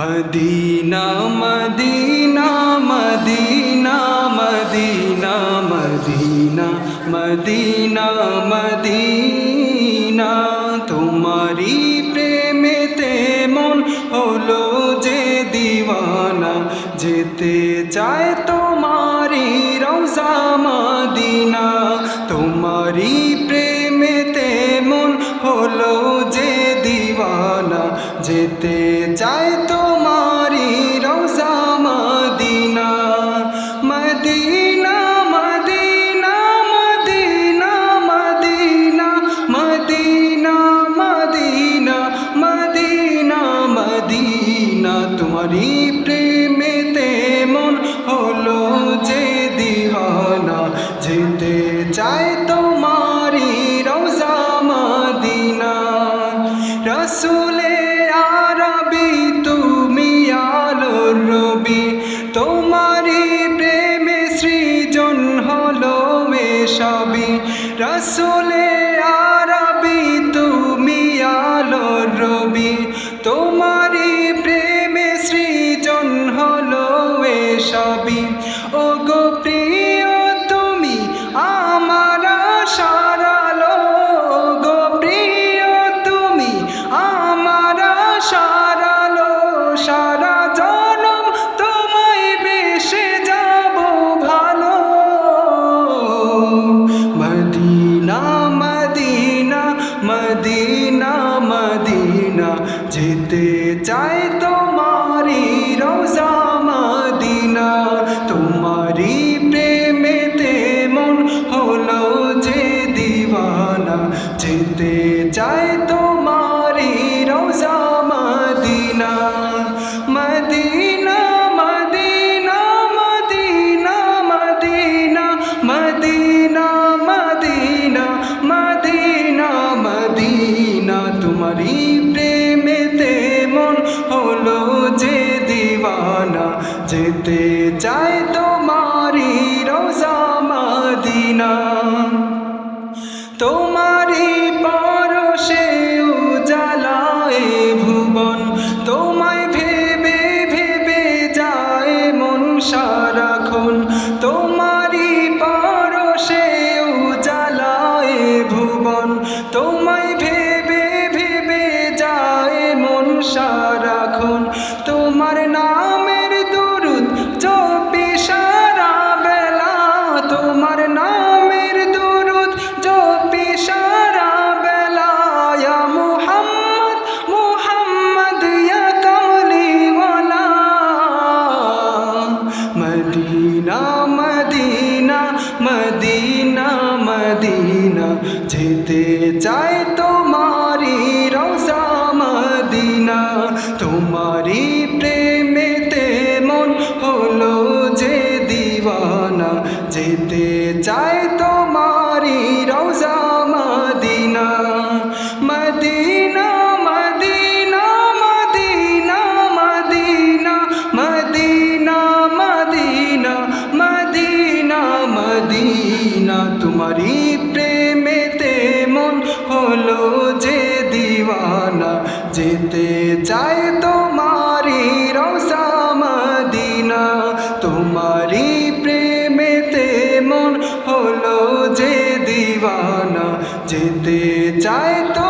Madina Madina Madina Madina Madina Madina Madina. তোমারি প্রেমেতে মন হলো যে দিওয়ানা, যেতে চায় তোমারি রওজা মদিনা। তোমারি প্রেমেতে মন হলো যে দিওয়ানা, যেতে চায় তোমারি তোমারি প্রেমেতে মন হলো যে দিওয়ানা যেতে চায় তোমারি রওজা মদিনা। রসুলে আরবি তুমি আলোর রবি। তোমারি প্রেমে সৃজন হলো সবই রসুলে আরবি সারা জনম তোমায় বেশে যাব ভালো। মদিনা মদিনা মদিনা মদিনা, যেতে চাই তোমারি রোজা মদিনা। তোমারি প্রেমেতে মন হলো যে দিওয়ানা, যেতে চাই মদিনা তোমারি প্রেমেতে মন হলো যে দিওয়ানা, যেতে চায় তোমারি রোজা মদিনা। তোমারি পরশে উজালায় ভুবন, তোমায় ভেবে ভেবে যায় মন সারাক্ষণ। তোমারি পরশে উজালায় ভুবন, তোমায় যেতে চাই তোমারি রসা মদিনা। তোমারি প্রেমেতে মন হলো যে দিওয়ানা। যেতে চাই তোমারি রসা মদিনা। মদিনা মদিনা তোমারি যেতে চাই তো